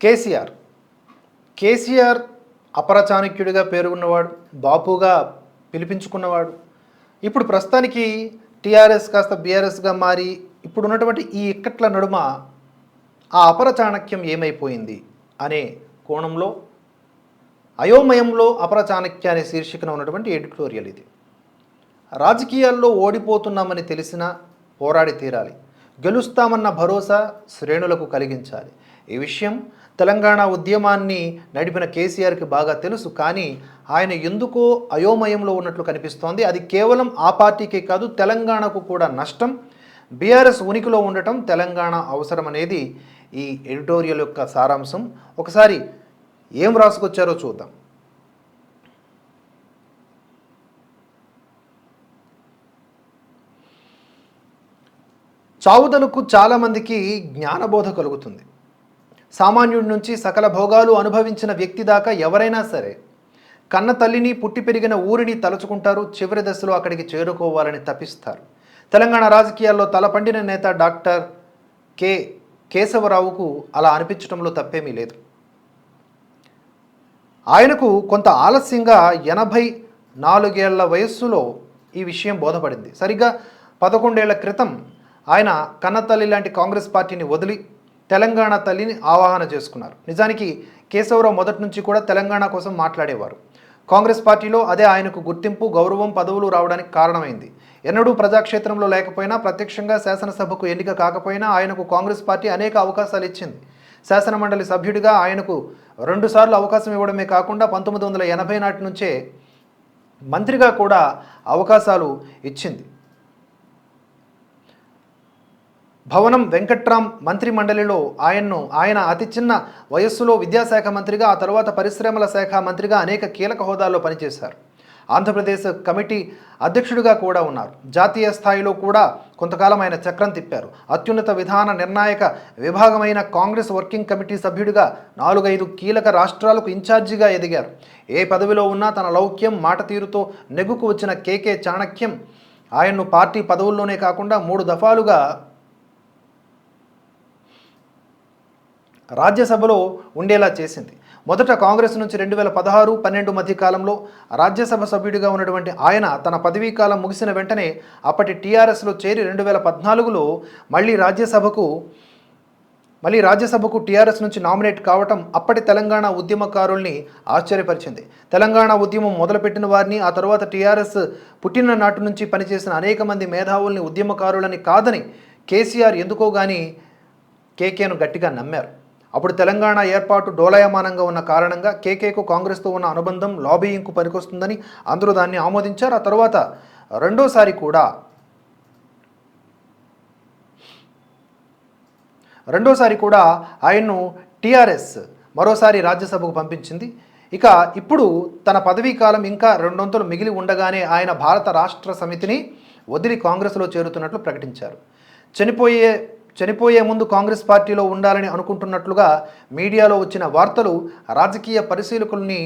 కేసీఆర్. కేసీఆర్ అపరచాణక్యుడిగా పేరున్నవాడు బాపుగా పిలిపించుకున్నవాడు. ఇప్పుడు ప్రస్తుతానికి టీఆర్ఎస్ కాస్త బీఆర్ఎస్గా మారి ఇప్పుడు ఉన్నటువంటి ఈ ఇక్కట్ల నడుమ ఆ అపర చాణక్యం ఏమైపోయింది అనే కోణంలో అయోమయంలో అపరచాణక్య అనే శీర్షికన ఉన్నటువంటి ఎడిటోరియల్ ఇది. రాజకీయాల్లో ఓడిపోతున్నామని తెలిసినా పోరాడి తీరాలి. గెలుస్తామన్న భరోసా శ్రేణులకు కలిగించాలి. ఈ విషయం తెలంగాణ ఉద్యమాన్ని నడిపిన కేసీఆర్కి బాగా తెలుసు. కానీ ఆయన ఎందుకో అయోమయంలో ఉన్నట్లు కనిపిస్తోంది. అది కేవలం ఆ పార్టీకే కాదు తెలంగాణకు కూడా నష్టం. బీఆర్ఎస్ ఉనికిలో ఉండటం తెలంగాణ అవసరం అనేది ఈ ఎడిటోరియల్ యొక్క సారాంశం. ఒకసారి ఏం రాసుకొచ్చారో చూద్దాం. చావుదలకు చాలామందికి జ్ఞానబోధ కలుగుతుంది. సామాన్యుడి నుంచి సకల భోగాలు అనుభవించిన వ్యక్తి దాకా ఎవరైనా సరే కన్న తల్లిని పుట్టి పెరిగిన ఊరిని తలుచుకుంటారు చివరి దశలో అక్కడికి చేరుకోవాలని తపిస్తారు. తెలంగాణ రాజకీయాల్లో తలపండిన నేత డాక్టర్ కె. కేశవరావుకు అలా అనిపించడంలో తప్పేమీ లేదు. ఆయనకు కొంత ఆలస్యంగా ఎనభై నాలుగేళ్ళ వయస్సులో ఈ విషయం బోధపడింది. సరిగ్గా పదకొండేళ్ళ క్రితం ఆయన కన్నతల్లి లాంటి కాంగ్రెస్ పార్టీని వదిలి తెలంగాణ తల్లిని ఆవాహన చేసుకున్నారు. నిజానికి కేశవరావు మొదటి నుంచి కూడా తెలంగాణ కోసం మాట్లాడేవారు. కాంగ్రెస్ పార్టీలో అదే ఆయనకు గుర్తింపు గౌరవం పదవులు రావడానికి కారణమైంది. ఎన్నడూ ప్రజాక్షేత్రంలో లేకపోయినా ప్రత్యక్షంగా శాసనసభకు ఎన్నిక కాకపోయినా ఆయనకు కాంగ్రెస్ పార్టీ అనేక అవకాశాలు ఇచ్చింది. శాసనమండలి సభ్యుడిగా ఆయనకు రెండుసార్లు అవకాశం ఇవ్వడమే కాకుండా పంతొమ్మిది వందల ఎనభై నాటి నుంచే మంత్రిగా కూడా అవకాశాలు ఇచ్చింది. భవనం వెంకట్రామ్ మంత్రి మండలిలో ఆయన్ను ఆయన అతి చిన్న వయస్సులో విద్యాశాఖ మంత్రిగా ఆ తర్వాత పరిశ్రమల శాఖ మంత్రిగా అనేక కీలక హోదాల్లో పనిచేశారు. ఆంధ్రప్రదేశ్ కమిటీ అధ్యక్షుడిగా కూడా ఉన్నారు. జాతీయ స్థాయిలో కూడా కొంతకాలం ఆయన చక్రం తిప్పారు. అత్యున్నత విధాన నిర్ణాయక విభాగమైన కాంగ్రెస్ వర్కింగ్ కమిటీ సభ్యుడిగా నాలుగైదు కీలక రాష్ట్రాలకు ఇన్ఛార్జిగా ఎదిగారు. ఏ పదవిలో ఉన్నా తన లౌక్యం మాట తీరుతో నెగ్గుకు వచ్చిన కేకే చాణక్యం ఆయన్ను పార్టీ పదవుల్లోనే కాకుండా మూడు దఫాలుగా రాజ్యసభలో ఉండేలా చేసింది. మొదట కాంగ్రెస్ నుంచి రెండు వేల పదహారు పన్నెండు మధ్య కాలంలో రాజ్యసభ సభ్యుడిగా ఉన్నటువంటి ఆయన తన పదవీ కాలం ముగిసిన వెంటనే అప్పటి టీఆర్ఎస్లో చేరి రెండు వేల పద్నాలుగులో మళ్ళీ రాజ్యసభకు మళ్ళీ రాజ్యసభకు టీఆర్ఎస్ నుంచి నామినేట్ కావటం అప్పటి తెలంగాణ ఉద్యమకారుల్ని ఆశ్చర్యపరిచింది. తెలంగాణ ఉద్యమం మొదలుపెట్టిన వారిని ఆ తర్వాత టీఆర్ఎస్ పుట్టిన నాటి నుంచి పనిచేసిన అనేక మంది మేధావుల్ని ఉద్యమకారులని కాదని కేసీఆర్ ఎందుకో కానీ కేకేను గట్టిగా నమ్మారు. అప్పుడు తెలంగాణ ఏర్పాటు డోలయమానంగా ఉన్న కారణంగా కేకేకు కాంగ్రెస్తో ఉన్న అనుబంధం లాబీయింగ్కు పనికొస్తుందని అందరూ దాన్ని ఆమోదించారు. ఆ తర్వాత రెండోసారి కూడా రెండోసారి కూడా ఆయన్ను టీఆర్ఎస్ మరోసారి రాజ్యసభకు పంపించింది. ఇక ఇప్పుడు తన పదవీ కాలం ఇంకా రెండొంతులు మిగిలి ఉండగానే ఆయన భారత రాష్ట్ర సమితిని వదిలి కాంగ్రెస్లో చేరుతున్నట్లు ప్రకటించారు. చనిపోయే చనిపోయే ముందు కాంగ్రెస్ పార్టీలో ఉండాలని అనుకుంటున్నట్లుగా మీడియాలో వచ్చిన వార్తలు రాజకీయ పరిశీలకుల్ని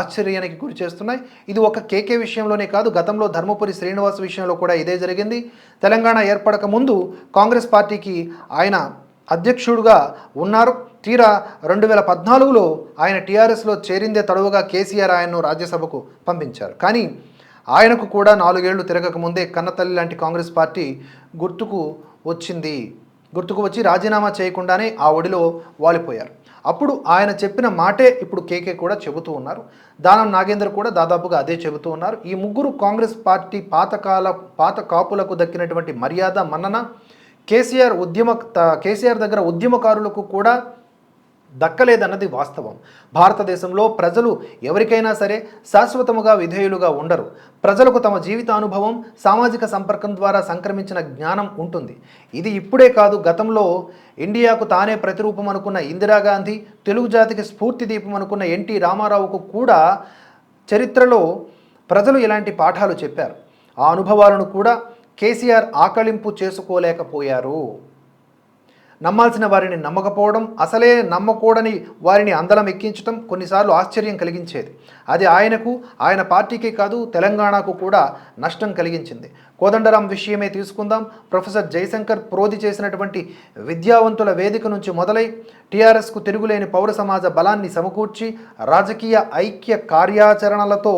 ఆశ్చర్యానికి గురి చేస్తున్నాయి. ఇది ఒక కేకే విషయంలోనే కాదు గతంలో ధర్మపురి శ్రీనివాస్ విషయంలో కూడా ఇదే జరిగింది. తెలంగాణ ఏర్పడక ముందు కాంగ్రెస్ పార్టీకి ఆయన అధ్యక్షుడుగా ఉన్నారు. తీరా రెండు వేల పద్నాలుగులో ఆయన టీఆర్ఎస్లో చేరిందే తడవుగా కేసీఆర్ ఆయన్ను రాజ్యసభకు పంపించారు. కానీ ఆయనకు కూడా నాలుగేళ్ళు తిరగక ముందే కన్నతల్లి లాంటి కాంగ్రెస్ పార్టీ గుర్తుకు వచ్చింది. గుర్తుకు వచ్చి రాజీనామా చేయకుండానే ఆ ఒడిలో వాలిపోయారు. అప్పుడు ఆయన చెప్పిన మాటే ఇప్పుడు కేకే కూడా చెబుతూ ఉన్నారు. దానం నాగేందర్ కూడా దాదాపుగా అదే చెబుతూ ఉన్నారు. ఈ ముగ్గురు కాంగ్రెస్ పార్టీ పాతకాల పాత కాపులకు దక్కినటువంటి మర్యాద మన్నన కేసీఆర్ ఉద్యమ కేసీఆర్ దగ్గర ఉద్యమకారులకు కూడా దక్కలేదన్నది వాస్తవం. భారతదేశంలో ప్రజలు ఎవరికైనా సరే శాశ్వతముగా విధేయులుగా ఉండరు. ప్రజలకు తమ జీవితానుభవం సామాజిక సంపర్కం ద్వారా సంక్రమించిన జ్ఞానం ఉంటుంది. ఇది ఇప్పుడే కాదు గతంలో ఇండియాకు తానే ప్రతిరూపం అనుకున్న ఇందిరాగాంధీ తెలుగు జాతికి స్ఫూర్తి దీపం అనుకున్న ఎన్టీ రామారావుకు కూడా చరిత్రలో ప్రజలు ఇలాంటి పాఠాలు చెప్పారు. ఆ అనుభవాలను కూడా కేసీఆర్ ఆకళింపు చేసుకోలేకపోయారు. నమ్మాల్సిన వారిని నమ్మకపోవడం అసలే నమ్మకూడని వారిని అందలం ఎక్కించడం కొన్నిసార్లు ఆశ్చర్యం కలిగించేది. అది ఆయనకు ఆయన పార్టీకే కాదు తెలంగాణకు కూడా నష్టం కలిగించింది. కోదండరాం విషయమే తీసుకుందాం. ప్రొఫెసర్ జయశంకర్ ప్రోధి చేసినటువంటి విద్యావంతుల వేదిక నుంచి మొదలై టీఆర్ఎస్కు తిరుగులేని పౌర సమాజ బలాన్ని సమకూర్చి రాజకీయ ఐక్య కార్యాచరణలతో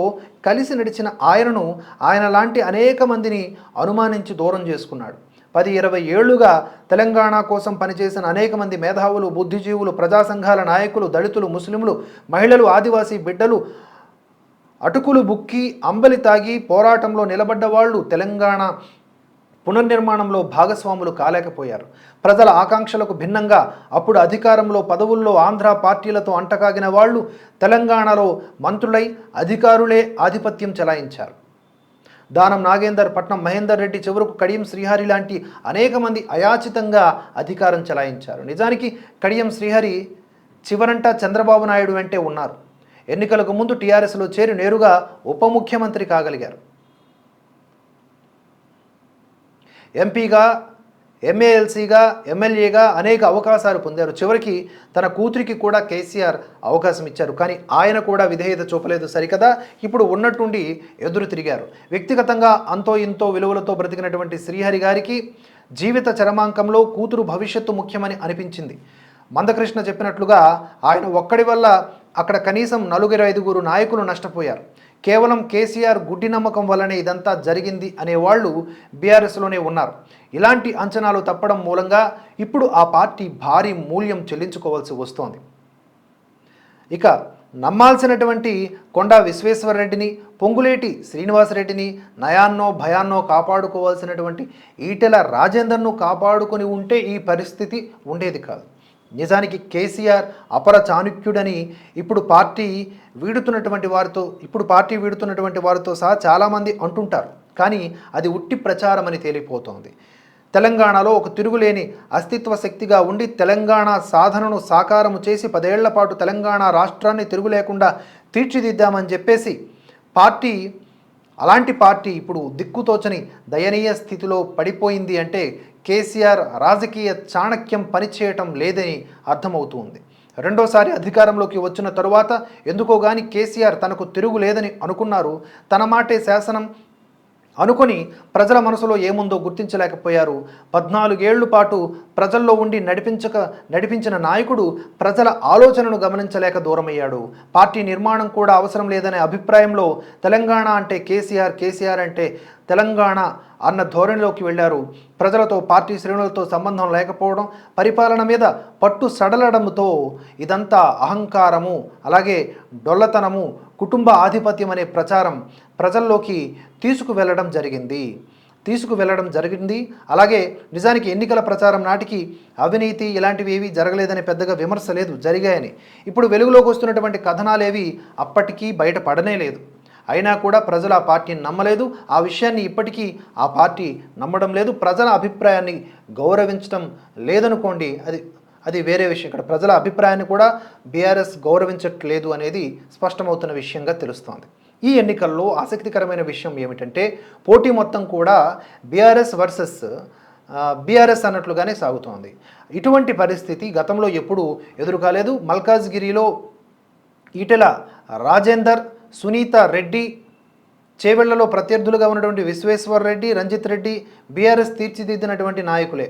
కలిసి నడిచిన ఆయనను ఆయన లాంటి అనేక మందిని అనుమానించి దూరం చేసుకున్నాడు. పది ఇరవై ఏళ్ళుగా తెలంగాణ కోసం పనిచేసిన అనేక మంది మేధావులు బుద్ధిజీవులు ప్రజా సంఘాల నాయకులు దళితులు ముస్లింలు మహిళలు ఆదివాసీ బిడ్డలు అటుకులు బుక్కి అంబలి తాగి పోరాటంలో నిలబడ్డ వాళ్ళు తెలంగాణ పునర్నిర్మాణంలో భాగస్వాములు కాలేకపోయారు. ప్రజల ఆకాంక్షలకు భిన్నంగా అప్పుడు అధికారంలో పదవుల్లో ఆంధ్ర పార్టీలతో అంటకాగిన వాళ్ళు తెలంగాణలో మంత్రులై అధికారులే ఆధిపత్యం చెలాయించారు. దానం నాగేందర్ పట్నం మహేందర్ రెడ్డి చివరకు కడియం శ్రీహరి లాంటి అనేక మంది అయాచితంగా అధికారం చెలాయించారు. నిజానికి కడియం శ్రీహరి చివరంట చంద్రబాబు నాయుడు వెంటే ఉన్నారు. ఎన్నికలకు ముందు టీఆర్ఎస్లో చేరి నేరుగా ఉప ముఖ్యమంత్రి కాగలిగారు. ఎంపీగా ఎమ్మెల్సీగా ఎమ్మెల్యేగా అనేక అవకాశాలు పొందారు. చివరికి తన కూతురికి కూడా కేసీఆర్ అవకాశం ఇచ్చారు. కానీ ఆయన కూడా విధేయత చూపలేదు సరికదా? ఇప్పుడు ఉన్నట్టుండి ఎదురు తిరిగారు. వ్యక్తిగతంగా అంతో ఇంతో విలువలతో బ్రతికినటువంటి శ్రీహరి గారికి జీవిత చరమాంకంలో కూతురు భవిష్యత్తు ముఖ్యమని అనిపించింది. మందకృష్ణ చెప్పినట్లుగా ఆయన ఒక్కడి వల్ల అక్కడ కనీసం నలుగురు ఐదుగురు నాయకులు నష్టపోయారు. కేవలం కేసీఆర్ గుడ్డి నమ్మకం వల్లనే ఇదంతా జరిగింది అనేవాళ్ళు బీఆర్ఎస్లోనే ఉన్నారు. ఇలాంటి అంచనాలు తప్పడం మూలంగా ఇప్పుడు ఆ పార్టీ భారీ మూల్యం చెల్లించుకోవాల్సి వస్తోంది. ఇక నమ్మాల్సినటువంటి కొండా విశ్వేశ్వరరెడ్డిని పొంగులేటి శ్రీనివాసరెడ్డిని నయాన్నో భయాన్నో కాపాడుకోవాల్సినటువంటి ఈటెల రాజేందర్ను కాపాడుకొని ఉంటే ఈ పరిస్థితి ఉండేది కాదు. నిజానికి కేసీఆర్ అపర చాణుక్యుడని ఇప్పుడు పార్టీ వీడుతున్నటువంటి వారితో ఇప్పుడు పార్టీ వీడుతున్నటువంటి వారితో సహా చాలామంది అంటుంటారు. కానీ అది ఉట్టి ప్రచారం అని తేలిపోతోంది. తెలంగాణలో ఒక తిరుగులేని అస్తిత్వ శక్తిగా ఉండి తెలంగాణ సాధనను సాకారము చేసి పదేళ్ళ పాటు తెలంగాణ రాష్ట్రాన్ని తిరుగు లేకుండా తీర్చిదిద్దామని చెప్పేసి పార్టీ అలాంటి పార్టీ ఇప్పుడు దిక్కుతోచని దయనీయ స్థితిలో పడిపోయింది అంటే కేసీఆర్ రాజకీయ చాణక్యం పనిచేయటం లేదని అర్థమవుతుంది. రెండోసారి అధికారంలోకి వచ్చిన తరువాత ఎందుకో గాని కేసీఆర్ తనకు తిరుగు లేదని అనుకున్నారు. తన మాటే శాసనం అనుకొని ప్రజల మనసులో ఏముందో గుర్తించలేకపోయారు. పద్నాలుగేళ్ళ పాటు ప్రజల్లో ఉండి నడిపించక నడిపించిన నాయకుడు ప్రజల ఆలోచనను గమనించలేక దూరమయ్యాడు. పార్టీ నిర్మాణం కూడా అవసరం లేదనే అభిప్రాయంలో తెలంగాణ అంటే కేసీఆర్ కేసీఆర్ అంటే తెలంగాణ అన్న ధోరణిలోకి వెళ్ళారు. ప్రజలతో పార్టీ శ్రేణులతో సంబంధం లేకపోవడం పరిపాలన మీద పట్టు సడలడంతో ఇదంతా అహంకారము అలాగే డొల్లతనము కుటుంబ ఆధిపత్యం అనే ప్రచారం ప్రజల్లోకి తీసుకువెళ్ళడం జరిగింది. తీసుకువెళ్ళడం జరిగింది. అలాగే నిజానికి ఎన్నికల ప్రచారం నాటికి అవినీతి ఇలాంటివి ఏవి జరగలేదని పెద్దగా విమర్శ లేదు జరిగాయని. ఇప్పుడు వెలుగులోకి వస్తున్నటువంటి కథనాలేవి అప్పటికీ బయటపడనే లేదు. అయినా కూడా ప్రజలు ఆ పార్టీని నమ్మలేదు. ఆ విషయాన్ని ఇప్పటికీ ఆ పార్టీ నమ్మడం లేదు. ప్రజల అభిప్రాయాన్ని గౌరవించడం లేదనుకోండి అది అది వేరే విషయం. ఇక్కడ ప్రజల అభిప్రాయాన్ని కూడా బీఆర్ఎస్ గౌరవించట్లేదు అనేది స్పష్టమవుతున్న విషయంగా తెలుస్తోంది. ఈ ఎన్నికల్లో ఆసక్తికరమైన విషయం ఏమిటంటే పోటీ మొత్తం కూడా బీఆర్ఎస్ వర్సెస్ బీఆర్ఎస్ అన్నట్లుగానే సాగుతోంది. ఇటువంటి పరిస్థితి గతంలో ఎప్పుడూ ఎదురు కాలేదు మల్కాజ్గిరిలో ఈటెల రాజేందర్ సునీత రెడ్డి చేవెళ్ళలో ప్రత్యర్థులుగా ఉన్నటువంటి విశ్వేశ్వర్ రెడ్డి రంజిత్ రెడ్డి బీఆర్ఎస్ తీర్చిదిద్దినటువంటి నాయకులే.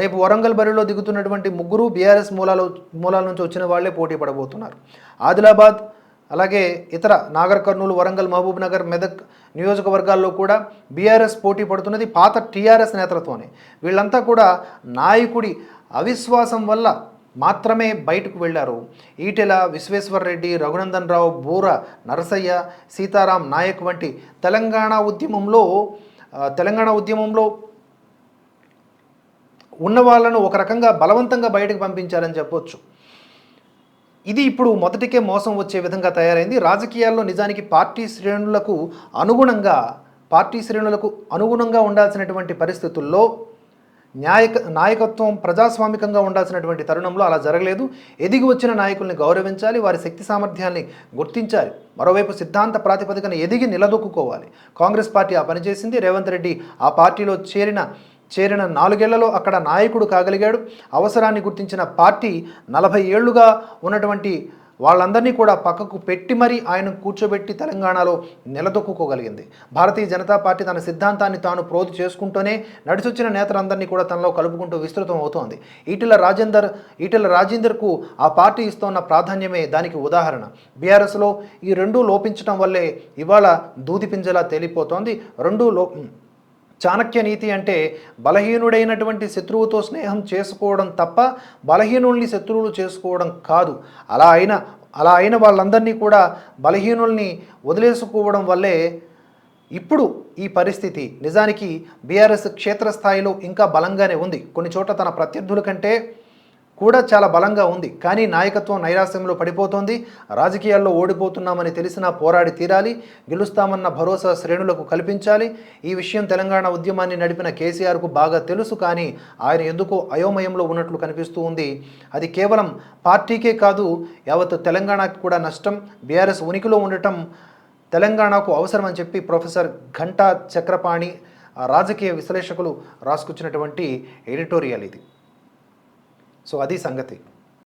రేపు వరంగల్ బరిలో దిగుతున్నటువంటి ముగ్గురు బీఆర్ఎస్ మూలాలు మూలాల నుంచి వచ్చిన వాళ్ళే పోటీ పడబోతున్నారు. ఆదిలాబాద్ అలాగే ఇతర నాగర్ కర్నూలు వరంగల్ మహబూబ్ నగర్ మెదక్ నియోజకవర్గాల్లో కూడా బీఆర్ఎస్ పోటీ పడుతున్నది పాత టీఆర్ఎస్ నేతలతోనే. వీళ్ళంతా కూడా నాయకుడి అవిశ్వాసం వల్ల మాత్రమే బయటకు వెళ్ళారు. ఈటెల విశ్వేశ్వర్ రెడ్డి రఘునందన్ రావు బూర నరసయ్య సీతారాం నాయక్ వంటి తెలంగాణ ఉద్యమంలో తెలంగాణ ఉద్యమంలో ఉన్న వాళ్ళను ఒక రకంగా బలవంతంగా బయటకు పంపించారని చెప్పొచ్చు. ఇది ఇప్పుడు మొదటికే మోసం వచ్చే విధంగా తయారైంది. రాజకీయాల్లో నిజానికి పార్టీ శ్రేణులకు అనుగుణంగా పార్టీ శ్రేణులకు అనుగుణంగా ఉండాల్సినటువంటి పరిస్థితుల్లో న్యాయక నాయకత్వం ప్రజాస్వామికంగా ఉండాల్సినటువంటి తరుణంలో అలా జరగలేదు. ఎదిగి వచ్చిన నాయకుల్ని గౌరవించాలి వారి శక్తి సామర్థ్యాన్ని గుర్తించాలి. మరోవైపు సిద్ధాంత ప్రాతిపదికన ఎదిగి నిలదొక్కుకోవాలి. కాంగ్రెస్ పార్టీ ఆ పనిచేసింది రేవంత్ రెడ్డి ఆ పార్టీలో చేరిన చేరిన నాలుగేళ్ళలో అక్కడ నాయకుడు కాగలిగాడు. అవసరాన్ని గుర్తించిన పార్టీ నలభై ఏళ్ళుగా ఉన్నటువంటి వాళ్ళందరినీ కూడా పక్కకు పెట్టి మరీ ఆయన కూర్చోబెట్టి తెలంగాణలో నిలదొక్కుకోగలిగింది. భారతీయ జనతా పార్టీ తన సిద్ధాంతాన్ని తాను ప్రోధి చేసుకుంటూనే నడిచొచ్చిన నేతలందరినీ కూడా తనలో కలుపుకుంటూ విస్తృతం అవుతోంది. ఈటెల రాజేందర్ ఈటెల రాజేందర్కు ఆ పార్టీ ఇస్తున్న ప్రాధాన్యమే దానికి ఉదాహరణ. బీఆర్ఎస్లో ఈ రెండూ లోపించడం వల్లే ఇవాళ దూది పింజలా తేలిపోతోంది. రెండూ లో చాణక్య నీతి అంటే బలహీనుడైనటువంటి శత్రువుతో స్నేహం చేసుకోవడం తప్ప బలహీనుల్ని శత్రువులు చేసుకోవడం కాదు. అలా అయిన అలా అయిన వాళ్ళందరినీ కూడా బలహీనుల్ని వదిలేసుకోవడం వల్లే ఇప్పుడు ఈ పరిస్థితి. నిజానికి బీఆర్ఎస్ క్షేత్రస్థాయిలో ఇంకా బలంగానే ఉంది. కొన్ని చోట్ల తన ప్రత్యర్థుల కంటే కూడా చాలా బలంగా ఉంది. కానీ నాయకత్వం నైరాశ్యంలో పడిపోతోంది. రాజకీయాల్లో ఓడిపోతున్నామని తెలిసినా పోరాడి తీరాలి. గెలుస్తామన్న భరోసా శ్రేణులకు కల్పించాలి. ఈ విషయం తెలంగాణ ఉద్యమాన్ని నడిపిన కేసీఆర్కు బాగా తెలుసు. కానీ ఆయన ఎందుకో అయోమయంలో ఉన్నట్లు కనిపిస్తూ ఉంది. అది కేవలం పార్టీకే కాదు యావత్ తెలంగాణకు కూడా నష్టం. బీఆర్ఎస్ ఉనికిలో ఉండటం తెలంగాణకు అవసరమని చెప్పి ప్రొఫెసర్ ఘంటా చక్రపాణి రాజకీయ విశ్లేషకులు రాసుకొచ్చినటువంటి ఎడిటోరియల్ ఇది. సో అది సంగతి.